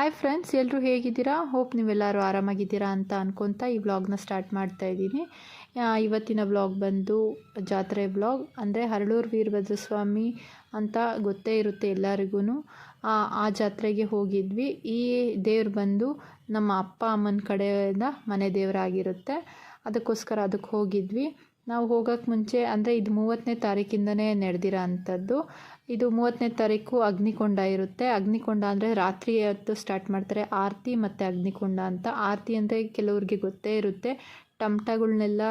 Hi friends ಎಲ್ಲರೂ ಹೇಗಿದ್ದೀರಾ? Hope ನೀವೆಲ್ಲರೂ ಆರಾಮಾಗಿದ್ದೀರಾ ಅಂತ ಅಂದ್ಕೊತಾ ಈ ವ್ಲಾಗ್ನ ಸ್ಟಾರ್ಟ್ ಮಾಡ್ತಾ ಇದ್ದೀನಿ. ಇವತ್ತಿನ ವ್ಲಾಗ್ ಬಂದು ಜಾತ್ರೆ ವ್ಲಾಗ್ ಅಂದರೆ ಹರಳೂರು ವೀರಭದ್ರ ಸ್ವಾಮಿ ಅಂತ ಗೊತ್ತೇ ಇರುತ್ತೆ ಎಲ್ಲರಿಗೂ ಆ ಜಾತ್ರೆಗೆ ಹೋಗಿದ್ವಿ. ಈ ದೇವ್ರು ಬಂದು ನಮ್ಮ ಅಪ್ಪ, ಅಮ್ಮನ ಕಡೆಯಿಂದ ಮನೆ ದೇವರಾಗಿರುತ್ತೆ. ಅದಕ್ಕೋಸ್ಕರ ಅದಕ್ಕೆ ಹೋಗಿದ್ವಿ. ನಾವು ಹೋಗೋಕ್ಕೆ ಮುಂಚೆ, ಅಂದರೆ ಇದು ಮೂವತ್ತನೇ ತಾರೀಕಿಂದನೇ ನಡೆದಿರೋ ಅಂಥದ್ದು. ಇದು ಮೂವತ್ತನೇ ತಾರೀಕು ಅಗ್ನಿಕೊಂಡ ಇರುತ್ತೆ. ಅಗ್ನಿಕೊಂಡ ಅಂದರೆ ರಾತ್ರಿ ಹೊತ್ತು ಸ್ಟಾರ್ಟ್ ಮಾಡ್ತಾರೆ. ಆರತಿ ಮತ್ತು ಅಗ್ನಿಕೊಂಡ ಅಂತ. ಆರತಿ ಅಂದರೆ ಕೆಲವ್ರಿಗೆ ಗೊತ್ತೇ ಇರುತ್ತೆ. ಟಮಟಗಳನ್ನೆಲ್ಲ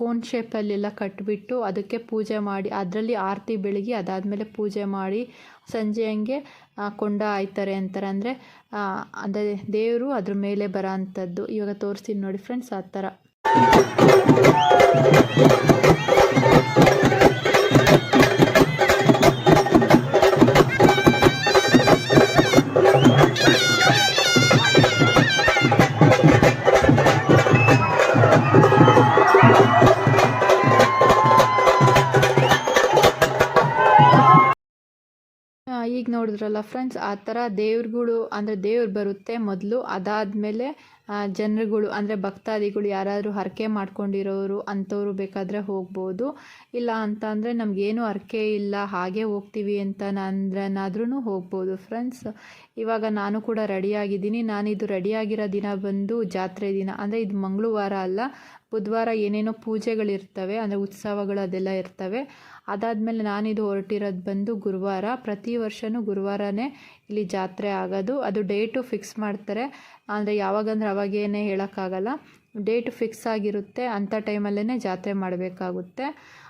ಕೋನ್ ಶೇಪಲ್ಲೆಲ್ಲ ಕಟ್ಬಿಟ್ಟು ಅದಕ್ಕೆ ಪೂಜೆ ಮಾಡಿ, ಅದರಲ್ಲಿ ಆರತಿ ಬೆಳಗ್ಗೆ ಅದಾದಮೇಲೆ ಪೂಜೆ ಮಾಡಿ ಸಂಜೆ ಹಂಗೆ ಕೊಂಡ ಆಯ್ತಾರೆ ಅಂತಾರೆ. ಅಂದರೆ ಅಂದರೆ ದೇವರು ಅದ್ರ ಮೇಲೆ ಬರೋ ಅಂಥದ್ದು ಇವಾಗ ತೋರಿಸ್ತೀನಿ ನೋಡಿ ಫ್ರೆಂಡ್ಸ್ ಆ ಥರ. ಈಗ ನೋಡಿದ್ರಲ್ಲ ಫ್ರೆಂಡ್ಸ್ ಆ ಥರ ದೇವ್ರುಗಳು, ಅಂದರೆ ದೇವ್ರು ಬರುತ್ತೆ ಮೊದಲು. ಅದಾದಮೇಲೆ ಜನರುಗಳು, ಅಂದರೆ ಭಕ್ತಾದಿಗಳು ಯಾರಾದರೂ ಹರಕೆ ಮಾಡ್ಕೊಂಡಿರೋರು, ಅಂಥವ್ರು ಬೇಕಾದರೆ ಹೋಗ್ಬೋದು. ಇಲ್ಲ ಅಂತ ಅಂದರೆ ನಮಗೇನು ಹರಕೆ ಇಲ್ಲ, ಹಾಗೆ ಹೋಗ್ತೀವಿ ಅಂತ ಅಂದ್ರನಾದ್ರೂ ಹೋಗ್ಬೋದು ಫ್ರೆಂಡ್ಸ್ ಇವಾಗ ನಾನು ಕೂಡ ರೆಡಿಯಾಗಿದ್ದೀನಿ ನಾನಿದು ರೆಡಿಯಾಗಿರೋ ದಿನ ಬಂದು ಜಾತ್ರೆ ದಿನ, ಅಂದರೆ ಇದು ಮಂಗಳವಾರ ಅಲ್ಲ, ಬುಧವಾರ ಏನೇನೋ ಪೂಜೆಗಳಿರ್ತವೆ, ಅಂದರೆ ಉತ್ಸವಗಳು ಅದೆಲ್ಲ ಇರ್ತವೆ. ಅದಾದಮೇಲೆ ನಾನಿದು ಹೊರಟಿರೋದು ಬಂದು ಗುರುವಾರ. ಪ್ರತಿ ವರ್ಷವೂ ಗುರುವಾರನೇ ಇಲ್ಲಿ ಜಾತ್ರೆ ಆಗೋದು. ಅದು ಡೇಟು ಫಿಕ್ಸ್ ಮಾಡ್ತಾರೆ. ಅಂದರೆ ಯಾವಾಗಂದ್ರೆ ಅವಾಗೇನೇ ಹೇಳೋಕ್ಕಾಗಲ್ಲ. ಡೇಟ್ ಫಿಕ್ಸ್ ಆಗಿರುತ್ತೆ. ಅಂಥ ಟೈಮಲ್ಲೇ ಜಾತ್ರೆ ಮಾಡಬೇಕಾಗುತ್ತೆ.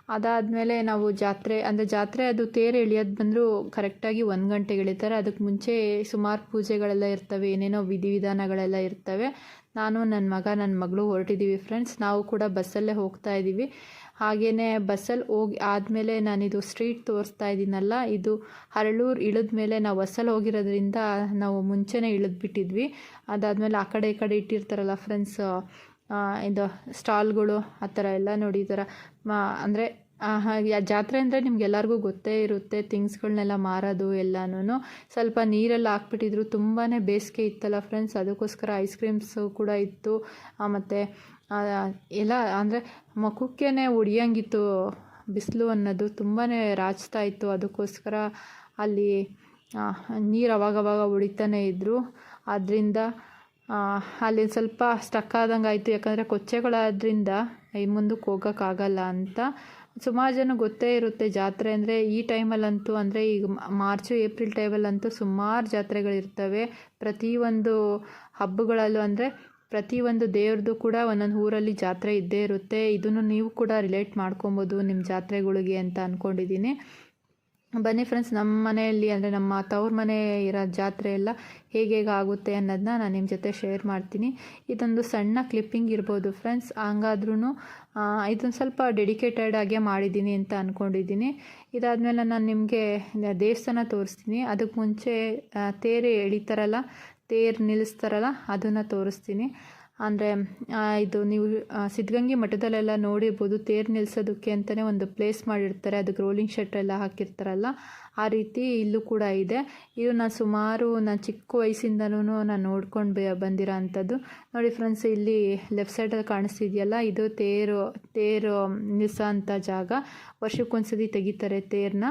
ಅದಾದಮೇಲೆ ನಾವು ಜಾತ್ರೆ, ಅಂದರೆ ಜಾತ್ರೆ ಅದು ತೇರು ಎಳಿಯೋದು ಬಂದರೂ ಕರೆಕ್ಟಾಗಿ ಒಂದು ಗಂಟೆಗೆ ಎಳಿತಾರೆ. ಅದಕ್ಕೆ ಮುಂಚೆ ಸುಮಾರು ಪೂಜೆಗಳೆಲ್ಲ ಇರ್ತವೆ. ಏನೇನೋ ವಿಧಿವಿಧಾನಗಳೆಲ್ಲ ಇರ್ತವೆ. ನಾನು ನನ್ನ ಮಗ ನನ್ನ ಮಗಳು ಹೊರಟಿದ್ದೀವಿ ಫ್ರೆಂಡ್ಸ್ ನಾವು ಕೂಡ ಬಸ್ಸಲ್ಲೇ ಹೋಗ್ತಾ ಇದ್ದೀವಿ ಹಾಗೆಯೇ ಬಸ್ಸಲ್ಲಿ ಹೋಗಿ ಆದಮೇಲೆ ನಾನಿದು ಸ್ಟ್ರೀಟ್ ತೋರಿಸ್ತಾ ಇದ್ದೀನಲ್ಲ, ಇದು ಹರಳೂರು ಇಳಿದ ಮೇಲೆ ನಾವು ಬಸ್ಸಲ್ಲಿ ಹೋಗಿರೋದ್ರಿಂದ ನಾವು ಮುಂಚೆನೇ ಇಳಿದ್ಬಿಟ್ಟಿದ್ವಿ. ಅದಾದಮೇಲೆ ಆ ಕಡೆ ಈ ಕಡೆ ಇಟ್ಟಿರ್ತಾರಲ್ಲ ಫ್ರೆಂಡ್ಸ್ ಇದು ಸ್ಟಾಲ್ಗಳು, ಆ ಥರ ಎಲ್ಲ ನೋಡಿ ಈ ಥರ ಅಂದರೆ ಹಾಗೆ ಜಾತ್ರೆ ಅಂದರೆ ನಿಮ್ಗೆಲ್ಲರಿಗೂ ಗೊತ್ತೇ ಇರುತ್ತೆ ಥಿಂಗ್ಸ್ಗಳನ್ನೆಲ್ಲ ಮಾರೋದು ಎಲ್ಲನೂ ಸ್ವಲ್ಪ ನೀರೆಲ್ಲ ಹಾಕ್ಬಿಟ್ಟಿದ್ರು ತುಂಬಾ ಬೇಸಿಗೆ ಇತ್ತಲ್ಲ ಫ್ರೆಂಡ್ಸ್ ಅದಕ್ಕೋಸ್ಕರ ಐಸ್ ಕ್ರೀಮ್ಸು ಕೂಡ ಇತ್ತು. ಮತ್ತು ಎಲ್ಲ ಅಂದರೆ ಮುಖಕ್ಕೇ ಹೊಡಿಯಂಗಿತ್ತು ಬಿಸಿಲು ಅನ್ನೋದು ತುಂಬಾ ರಾಚ್ತಾ ಇತ್ತು. ಅದಕ್ಕೋಸ್ಕರ ಅಲ್ಲಿ ನೀರು ಅವಾಗವಾಗ ಹೊಡಿತಾನೆ ಇದ್ದರು ಆದ್ದರಿಂದ ಅಲ್ಲಿ ಸ್ವಲ್ಪ ಸ್ಟಕ್ ಆದಂಗೆ ಆಯಿತು ಯಾಕಂದರೆ ಕೊಚ್ಚೆಗಳಾದ್ರಿಂದ ಈ ಮುಂದಕ್ಕೆ ಹೋಗೋಕ್ಕಾಗಲ್ಲ ಅಂತ. ಸುಮಾರು ಜನ ಗೊತ್ತೇ ಇರುತ್ತೆ ಜಾತ್ರೆ ಅಂದರೆ, ಈ ಟೈಮಲ್ಲಂತೂ ಅಂದರೆ ಈಗ ಮಾರ್ಚು, ಏಪ್ರಿಲ್ ಟೈಮಲ್ಲಂತೂ ಸುಮಾರು ಜಾತ್ರೆಗಳಿರ್ತವೆ. ಪ್ರತಿಯೊಂದು ಹಬ್ಬಗಳಲ್ಲೂ ಅಂದರೆ ಪ್ರತಿಯೊಂದು ದೇವ್ರದ್ದು ಕೂಡ ಒಂದೊಂದು ಊರಲ್ಲಿ ಜಾತ್ರೆ ಇದ್ದೇ ಇರುತ್ತೆ. ಇದನ್ನು ನೀವು ಕೂಡ ರಿಲೇಟ್ ಮಾಡ್ಕೊಬೋದು ನಿಮ್ಮ ಜಾತ್ರೆಗಳಿಗೆ ಅಂತ ಅಂದ್ಕೊಂಡಿದ್ದೀನಿ ಬನ್ನಿ ಫ್ರೆಂಡ್ಸ್ ನಮ್ಮ ಮನೆಯಲ್ಲಿ ಅಂದರೆ ನಮ್ಮ ತವ್ರ ಮನೆ ಇರೋ ಜಾತ್ರೆ ಎಲ್ಲ ಹೇಗೆ ಹೇಗೆ ಆಗುತ್ತೆ ಅನ್ನೋದನ್ನ ನಾನು ನಿಮ್ಮ ಜೊತೆ ಶೇರ್ ಮಾಡ್ತೀನಿ. ಇದೊಂದು ಸಣ್ಣ ಕ್ಲಿಪ್ಪಿಂಗ್ ಇರ್ಬೋದು ಫ್ರೆಂಡ್ಸ್ ಹಂಗಾದ್ರೂ ಇದೊಂದು ಸ್ವಲ್ಪ ಡೆಡಿಕೇಟೆಡ್ ಆಗೇ ಮಾಡಿದ್ದೀನಿ ಅಂತ ಅಂದ್ಕೊಂಡಿದ್ದೀನಿ ಇದಾದಮೇಲೆ ನಾನು ನಿಮಗೆ ದೇವಸ್ಥಾನ ತೋರಿಸ್ತೀನಿ. ಅದಕ್ಕೆ ಮುಂಚೆ ತೇರೆ ತೇರು ಎಳಿತಾರಲ್ಲ ತೇರು ನಿಲ್ಲಿಸ್ತಾರಲ್ಲ, ಅದನ್ನು ತೋರಿಸ್ತೀನಿ. ಅಂದರೆ ಇದು ನೀವು ಸಿದ್ಧಗಂಗೆ ಮಠದಲ್ಲೆಲ್ಲ ನೋಡಿರ್ಬೋದು, ತೇರು ನಿಲ್ಲಿಸೋದಕ್ಕೆ ಅಂತಲೇ ಒಂದು ಪ್ಲೇಸ್ ಮಾಡಿರ್ತಾರೆ, ಅದಕ್ಕೆ ರೋಲಿಂಗ್ ಶೆಟ್ ಎಲ್ಲ ಹಾಕಿರ್ತಾರಲ್ಲ, ಆ ರೀತಿ ಇಲ್ಲೂ ಕೂಡ ಇದೆ. ಇದು ನಾನು ಸುಮಾರು ನಾನು ಚಿಕ್ಕ ವಯಸ್ಸಿಂದನೂ ನಾನು ನೋಡ್ಕೊಂಡು ಬ, ಬಂದಿರೋ ಅಂಥದ್ದು. ನೋಡಿ ಫ್ರೆಂಡ್ಸ್ ಇಲ್ಲಿ ಲೆಫ್ಟ್ ಸೈಡಲ್ಲಿ ಕಾಣಿಸ್ತಿದೆಯಲ್ಲ, ಇದು ತೇರು ತೇರು ನಿಲ್ಲಿಸೋ ಅಂಥ ಜಾಗ. ವರ್ಷಕ್ಕೊಂದ್ಸತಿ ತೆಗಿತಾರೆ ತೇರನ್ನ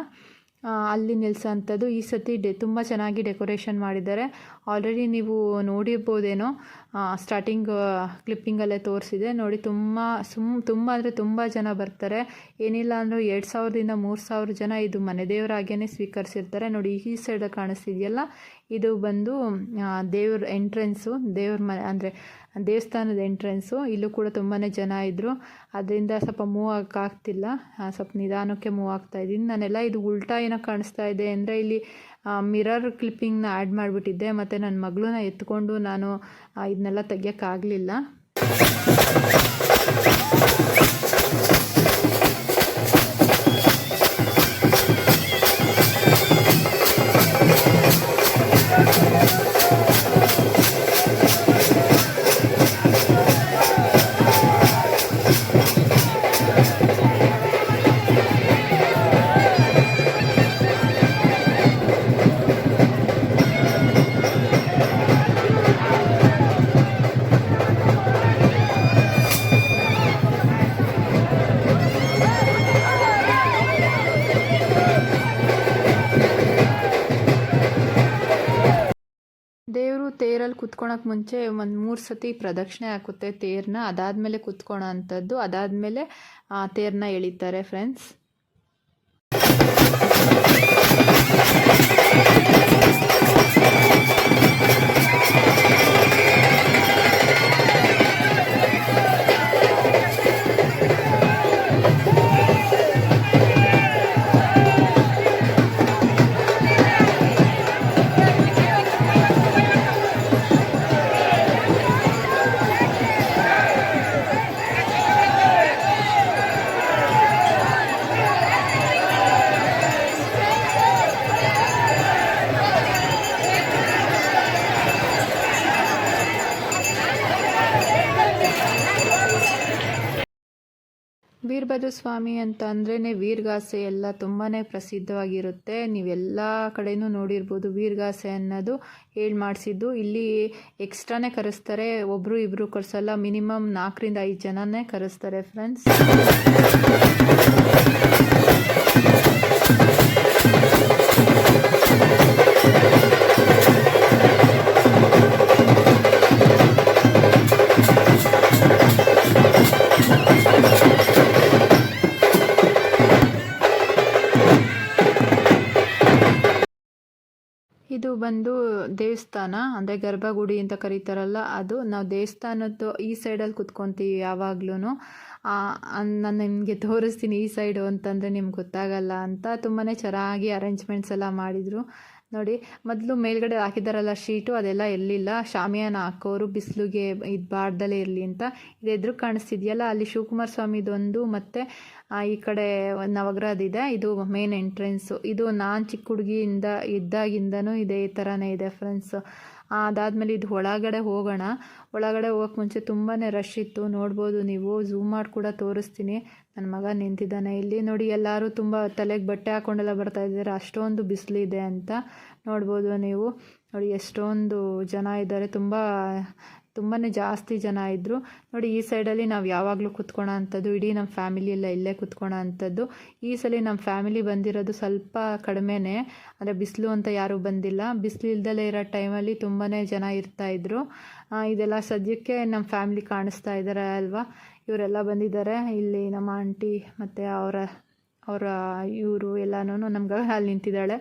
ಅಲ್ಲಿ ನಿಲ್ಲಿಸೋಂಥದ್ದು ಈ ಸತಿ ಡೆ, ತುಂಬ ಚೆನ್ನಾಗಿ ಡೆಕೋರೇಷನ್ ಮಾಡಿದ್ದಾರೆ. ಆಲ್ರೆಡಿ ನೀವು ನೋಡಿರ್ಬೋದೇನೋ ಸ್ಟಾರ್ಟಿಂಗ್ ಕ್ಲಿಪ್ಪಿಂಗಲ್ಲೇ ತೋರಿಸಿದೆ. ನೋಡಿ, ತುಂಬ, ಸುಮ್, ತುಂಬ ಅಂದರೆ ತುಂಬ ಜನ ಬರ್ತಾರೆ. ಏನಿಲ್ಲ ಅಂದರೂ ಎರಡು ಸಾವಿರದಿಂದ ಮೂರು ಸಾವಿರ ಜನ ಇದು ಮನೆ ದೇವರಾಗೇ ಸ್ವೀಕರಿಸಿರ್ತಾರೆ. ನೋಡಿ, ಈ ಸೈಡಲ್ಲಿ ಕಾಣಿಸ್ತಿದೆಯಲ್ಲ? ಇದು ಬಂದು ದೇವ್ರ ಎಂಟ್ರೆನ್ಸು ದೇವ್ರ ಮನೆ, ಅಂದರೆ ದೇವಸ್ಥಾನದ ಎಂಟ್ರೆನ್ಸು ಇಲ್ಲೂ ಕೂಡ ತುಂಬಾ ಜನ ಇದ್ದರು ಅದರಿಂದ ಸ್ವಲ್ಪ ಮೂವ್ ಆಗ್ತಿಲ್ಲ ಸ್ವಲ್ಪ ನಿಧಾನಕ್ಕೆ ಮೂವ್ ಆಗ್ತಾ ಇದ್ದೀನಿ. ನಾನೆಲ್ಲ ಇದು ಉಲ್ಟಾ ಏನೋ ಕಾಣಿಸ್ತಾ ಇದೆ ಅಂದರೆ ಇಲ್ಲಿ ಮಿರರ್ ಕ್ಲಿಪ್ಪಿಂಗ್ನ ಆ್ಯಡ್ ಮಾಡಿಬಿಟ್ಟಿದ್ದೆ. ಮತ್ತು ನನ್ನ ಮಗಳನ್ನ ಎತ್ಕೊಂಡು ನಾನು ಇದನ್ನೆಲ್ಲ ತೆಗಿಯೋಕ್ಕಾಗಲಿಲ್ಲ ತೇರಲ್ಲಿ ಕುತ್ಕೊಳಕ್ಕೆ ಮುಂಚೆ ಒಂದು ಮೂರು ಸತಿ ಪ್ರದಕ್ಷಿಣೆ ಹಾಕುತ್ತೆ ತೇರನ್ನ ಅದಾದಮೇಲೆ ಕುತ್ಕೊಳೋ ಅಂಥದ್ದು. ಅದಾದಮೇಲೆ ತೇರನ್ನ ಎಳಿತಾರೆ ಫ್ರೆಂಡ್ಸ್ ಸ್ವಾಮಿ ಅಂತ ಅಂದ್ರೇ ವೀರಗಾಸೆ ಎಲ್ಲ ತುಂಬಾ ಪ್ರಸಿದ್ಧವಾಗಿರುತ್ತೆ. ನೀವೆಲ್ಲ ಕಡೆಯೂ ನೋಡಿರ್ಬೋದು ವೀರಗಾಸೆ ಅನ್ನೋದು ಹೇಳಿ ಮಾಡಿಸಿದ್ದು. ಇಲ್ಲಿ ಎಕ್ಸ್ಟ್ರಾನೇ ಕರೆಸ್ತಾರೆ ಒಬ್ಬರು ಇಬ್ಬರು ಕರೆಸಲ್ಲ ಮಿನಿಮಮ್ ನಾಲ್ಕರಿಂದ ಐದು ಜನನೇ ಕರೆಸ್ತಾರೆ ಫ್ರೆಂಡ್ಸ್ ದೇವಸ್ಥಾನ, ಅಂದರೆ ಗರ್ಭಗುಡಿ ಅಂತ ಕರೀತಾರಲ್ಲ, ಅದು ನಾವು ದೇವಸ್ಥಾನದ್ದು ಈ ಸೈಡಲ್ಲಿ ಕುತ್ಕೊತೀವಿ ಯಾವಾಗ್ಲೂ ನಾನು ನಿಮಗೆ ತೋರಿಸ್ತೀನಿ ಈ ಸೈಡು ಅಂತಂದರೆ ನಿಮ್ಗೆ ಗೊತ್ತಾಗಲ್ಲ ಅಂತ. ತುಂಬಾ ಚೆನ್ನಾಗಿ ಅರೇಂಜ್ಮೆಂಟ್ಸ್ ಎಲ್ಲ ಮಾಡಿದರು. ನೋಡಿ, ಮೊದಲು ಮೇಲ್ಗಡೆ ಹಾಕಿದಾರಲ್ಲ ಶೀಟು, ಅದೆಲ್ಲ ಎಲ್ಲಿಲ್ಲ. ಶಾಮಿಯಾನ ಹಾಕೋರು, ಬಿಸಿಲಿಗೆ ಇದು ಬಾರ್ದಲ್ಲೇ ಇರಲಿ ಅಂತ ಇದು ಎದುರು ಕಾಣಿಸ್ತಿದೆಯಲ್ಲ, ಅಲ್ಲಿ ಶಿವಕುಮಾರ ಸ್ವಾಮಿದೊಂದು ಮತ್ತು ಈ ಕಡೆ ನವಗ್ರಹದಿದೆ ಇದು. ಮೇನ್ ಎಂಟ್ರೆನ್ಸು ಇದು ನಾನು ಚಿಕ್ಕ ಹುಡುಗಿಯಿಂದ, ಇದ್ದಾಗಿಂದನೂ ಈ ಥರನೇ ಇದೆ ಫ್ರೆಂಡ್ಸು ಅದಾದಮೇಲೆ ಇದು ಒಳಗಡೆ ಹೋಗೋಣ. ಒಳಗಡೆ ಹೋಗೋಕ್ಕೆ ಮುಂಚೆ ತುಂಬಾ ರಶ್ ಇತ್ತು. ನೋಡ್ಬೋದು ನೀವು ಝೂಮ್ ಮಾಡಿ ಕೂಡ ತೋರಿಸ್ತೀನಿ. ನನ್ನ ಮಗ ನಿಂತಿದ್ದಾನೆ. ಇಲ್ಲಿ ನೋಡಿ, ಎಲ್ಲರೂ ತುಂಬ ತಲೆಗೆ ಬಟ್ಟೆ ಹಾಕ್ಕೊಂಡೆಲ್ಲ ಬರ್ತಾ ಇದ್ದಾರೆ. ಅಷ್ಟೊಂದು ಬಿಸಿಲಿದೆ ಅಂತ ನೋಡ್ಬೋದು ನೀವು. ನೋಡಿ, ಎಷ್ಟೊಂದು ಜನ ಇದ್ದಾರೆ. ತುಂಬ ತುಂಬಾ ಜಾಸ್ತಿ ಜನ ಇದ್ದರು ನೋಡಿ, ಈ ಸೈಡಲ್ಲಿ ನಾವು ಯಾವಾಗಲೂ ಕುತ್ಕೊಳೋ ಅಂಥದ್ದು, ಇಡೀ ನಮ್ಮ ಫ್ಯಾಮಿಲಿ ಎಲ್ಲ ಇಲ್ಲೇ ಕುತ್ಕೊಳೋ ಅಂಥದ್ದು. ಈ ಸಲ ನಮ್ಮ ಫ್ಯಾಮಿಲಿ ಬಂದಿರೋದು ಸ್ವಲ್ಪ ಕಡಿಮೆನೇ. ಅಂದರೆ ಬಿಸಿಲು ಅಂತ ಯಾರೂ ಬಂದಿಲ್ಲ. ಬಿಸಿಲು ಇಲ್ದಲೇ ಇರೋ ಟೈಮಲ್ಲಿ ತುಂಬಾ ಜನ ಇರ್ತಾಯಿದ್ರು ಇದೆಲ್ಲ ಸದ್ಯಕ್ಕೆ ನಮ್ಮ ಫ್ಯಾಮಿಲಿ ಕಾಣಿಸ್ತಾ ಇದ್ದಾರೆ ಅಲ್ವಾ? ಇವರೆಲ್ಲ ಬಂದಿದ್ದಾರೆ. ಇಲ್ಲಿ ನಮ್ಮ ಆಂಟಿ ಮತ್ತು ಅವರ ಅವರ ಇವರು ಎಲ್ಲನೂ ನಮ್ಗೆ ಅಲ್ಲಿ ನಿಂತಿದ್ದಾಳೆ.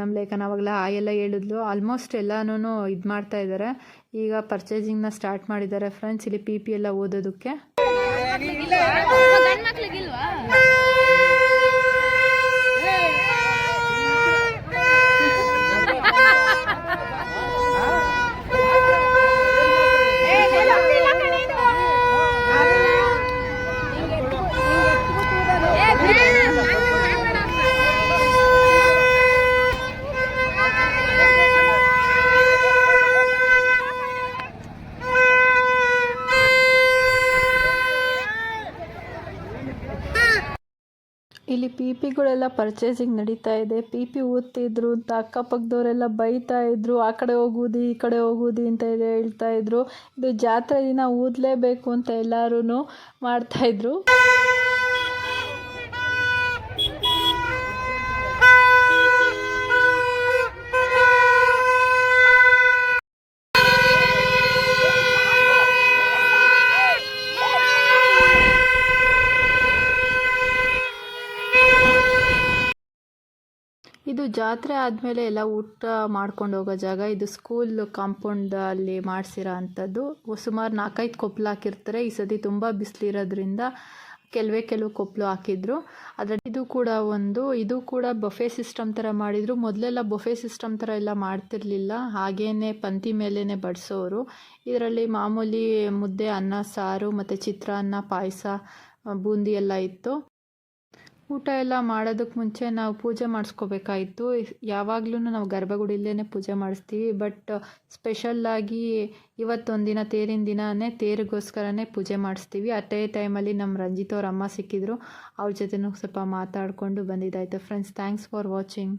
ನಮ್ಮ ಲೇಖನ ಅವಾಗಲ ಆ ಎಲ್ಲ ಹೇಳಿದ್ಲು. ಆಲ್ಮೋಸ್ಟ್ ಎಲ್ಲನೂ ಇದು ಮಾಡ್ತಾ ಇದ್ದಾರೆ ಈಗ ಪರ್ಚೇಸಿಂಗ್ನ ಸ್ಟಾರ್ಟ್ ಮಾಡಿದ್ದಾರೆ ಫ್ರೆಂಡ್ಸ್ ಇಲ್ಲಿ ಪಿ ಪಿ ಎಲ್ಲ ಓದೋದಕ್ಕೆ. ಪಿ ಪಿಗಳೆಲ್ಲ ಪರ್ಚೇಸಿಂಗ್ ನಡೀತಾ ಇದೆ. ಪಿ ಪಿ ಓದ್ತಿದ್ರು ಅಂತ ಅಕ್ಕಪಕ್ಕದವರೆಲ್ಲ ಬೈತಾ ಇದ್ರು, ಆ ಕಡೆ ಹೋಗುದಿ, ಈ ಕಡೆ ಹೋಗುದಿ ಅಂತ ಹೇಳ್ತಾ ಇದ್ರು. ಇದು ಜಾತ್ರೆ ದಿನ ಓದಲೇಬೇಕು ಅಂತ ಎಲ್ಲರೂ ಮಾಡ್ತಾಯಿದ್ರು ಇದು ಜಾತ್ರೆ ಆದಮೇಲೆ ಎಲ್ಲ ಊಟ ಮಾಡ್ಕೊಂಡು ಹೋಗೋ ಜಾಗ. ಇದು ಸ್ಕೂಲ್ ಕಾಂಪೌಂಡಲ್ಲಿ ಮಾಡಿಸಿರೋ ಅಂಥದ್ದು. ಸುಮಾರು ನಾಲ್ಕೈದು ಕೊಪ್ಪಲು ಹಾಕಿರ್ತಾರೆ. ಈ ಸತಿ ತುಂಬ ಬಿಸಿಲಿರೋದ್ರಿಂದ ಕೆಲವೇ ಕೆಲವು ಕೊಪ್ಪಲು ಹಾಕಿದ್ರು. ಅದರ ಇದು ಕೂಡ ಒಂದು, ಇದು ಕೂಡ ಬಫೆ ಸಿಸ್ಟಮ್ ಥರ ಮಾಡಿದರು. ಮೊದಲೆಲ್ಲ ಬಫೆ ಸಿಸ್ಟಮ್ ಥರ ಎಲ್ಲ ಮಾಡ್ತಿರ್ಲಿಲ್ಲ. ಹಾಗೇ ಪಂತಿ ಮೇಲೇ ಬಡಿಸೋರು. ಇದರಲ್ಲಿ ಮಾಮೂಲಿ ಮುದ್ದೆ, ಅನ್ನ, ಸಾರು ಮತ್ತು ಚಿತ್ರಾನ್ನ, ಪಾಯಸ, ಬೂಂದಿ ಎಲ್ಲ ಇತ್ತು. ಊಟ ಎಲ್ಲ ಮಾಡೋದಕ್ಕೆ ಮುಂಚೆ ನಾವು ಪೂಜೆ ಮಾಡಿಸ್ಕೋಬೇಕಾಯಿತು. ಯಾವಾಗ್ಲೂ ನಾವು ಗರ್ಭಗುಡಿಲೇ ಪೂಜೆ ಮಾಡಿಸ್ತೀವಿ. ಬಟ್ ಸ್ಪೆಷಲ್ಲಾಗಿ ಇವತ್ತೊಂದಿನ ತೇರಿನ ದಿನವೇ ತೇರಿಗೋಸ್ಕರನೇ ಪೂಜೆ ಮಾಡಿಸ್ತೀವಿ. ಅದೇ ಟೈಮಲ್ಲಿ ನಮ್ಮ ರಂಜಿತ್ ಅವ್ರ ಅಮ್ಮ ಸಿಕ್ಕಿದ್ರು. ಅವ್ರ ಜೊತೆನೂ ಸ್ವಲ್ಪ ಮಾತಾಡಿಕೊಂಡು ಬಂದಿದ್ದಾಯಿತು. Friends thanks for watching